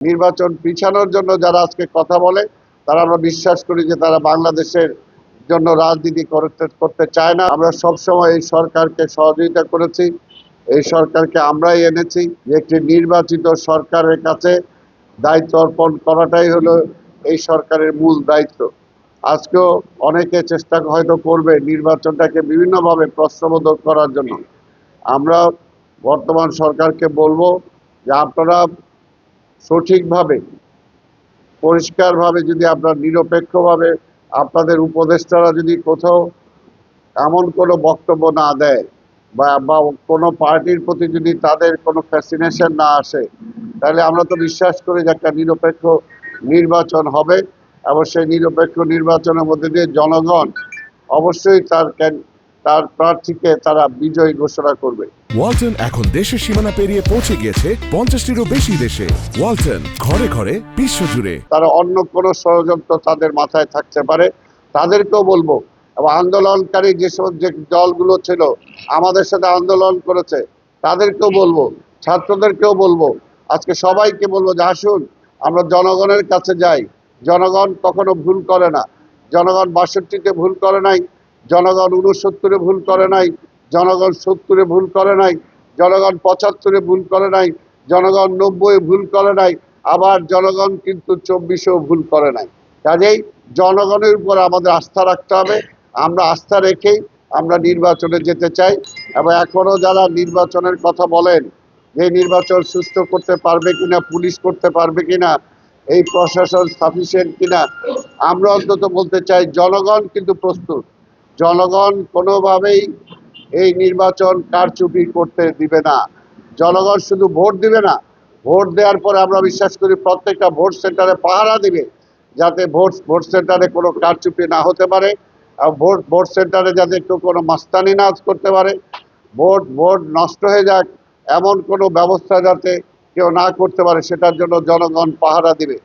নির্বাচন পিছানোর জন্য যারা আজকে কথা বলে, তারা আমরা বিশ্বাস করি যে তারা বাংলাদেশের জন্য রাজনীতি করতে করতে চায় না। আমরা সবসময় এই সরকারকে সহযোগিতা করেছি। এই সরকারকে আমরাই এনেছি একটি নির্বাচিত সরকারের কাছে দায়িত্ব অর্পণ করাটাই হলো এই সরকারের মূল দায়িত্ব। আজকেও অনেকে চেষ্টা হয়তো করবে নির্বাচনটাকে বিভিন্নভাবে প্রশ্নবোধক করার জন্য। আমরা বর্তমান সরকারকে বলব যে আপনারা সঠিকভাবে, পরিষ্কারভাবে যদি আপনার নিরপেক্ষভাবে আপনাদের উপদেষ্টারা যদি কোথাও এমন কোনো বক্তব্য না দেয় বা বা কোনো পার্টির প্রতি যদি তাদের কোনো ফ্যাসিনেশন না আসে, তাহলে আমরা তো বিশ্বাস করি যে একটা নিরপেক্ষ নির্বাচন হবে এবং সেই নিরপেক্ষ নির্বাচনের মধ্যে দিয়ে জনগণ অবশ্যই তার তার প্রার্থীকে তারা বিজয়ী ঘোষণা করবে। ওয়ালটন এখন দেশের সীমানা পেরিয়ে পৌঁছে গিয়েছে পঞ্চাশটিরও বেশি দেশে। ওয়ালটন ঘরে ঘরে বিশ্বজুড়ে। তারা অন্য কোনো ষড়যন্ত্র তাদের মাথায় থাকতে পারে। তাদেরকেও বলব এবং আন্দোলনকারী যেসব যে দলগুলো ছিল আমাদের সাথে আন্দোলন করেছে তাদেরকেও বলব ছাত্রদেরকেও বলব আজকে সবাইকে বলব যে আসুন আমরা জনগণের কাছে যাই। জনগণ কখনো ভুল করে না। জনগণ বাষট্টিতে ভুল করে নাই। জনগণ উনসত্তরে ভুল করে নাই, জনগণ সত্তরে ভুল করে নাই, জনগণ পঁচাত্তরে ভুল করে নাই, জনগণ নব্বই ভুল করে নাই, আবার জনগণ কিন্তু চব্বিশেও ভুল করে নাই। কাজেই জনগণের উপর আমাদের আস্থা রাখতে হবে, আমরা আস্থা রেখেই আমরা নির্বাচনে যেতে চাই, এবং এখনও যারা নির্বাচনের কথা বলেন, যে নির্বাচন সুষ্ঠু করতে পারবে কিনা, পুলিশ করতে পারবে কিনা, এই প্রশাসন সাফিসিয়েন্ট কিনা, আমরা অন্তত বলতে চাই জনগণ কিন্তু প্রস্তুত। জনগণ কোনোভাবেই এই নির্বাচন কারচুপি করতে দিবে না। জনগণ শুধু ভোট দিবে না, ভোট দেওয়ার পরে আমরা বিশ্বাস করি প্রত্যেকটা ভোট সেন্টারে পাহারা দিবে, যাতে ভোট ভোট সেন্টারে কোনো কারচুপি না হতে পারে, আর ভোট ভোট সেন্টারে যাতে কেউ কোনো মাস্তানি না করতে পারে। ভোট ভোট নষ্ট হয়ে যাক, এমন কোনো ব্যবস্থা যাতে কেউ না করতে পারে, সেটার জন্য জনগণ পাহারা দিবে।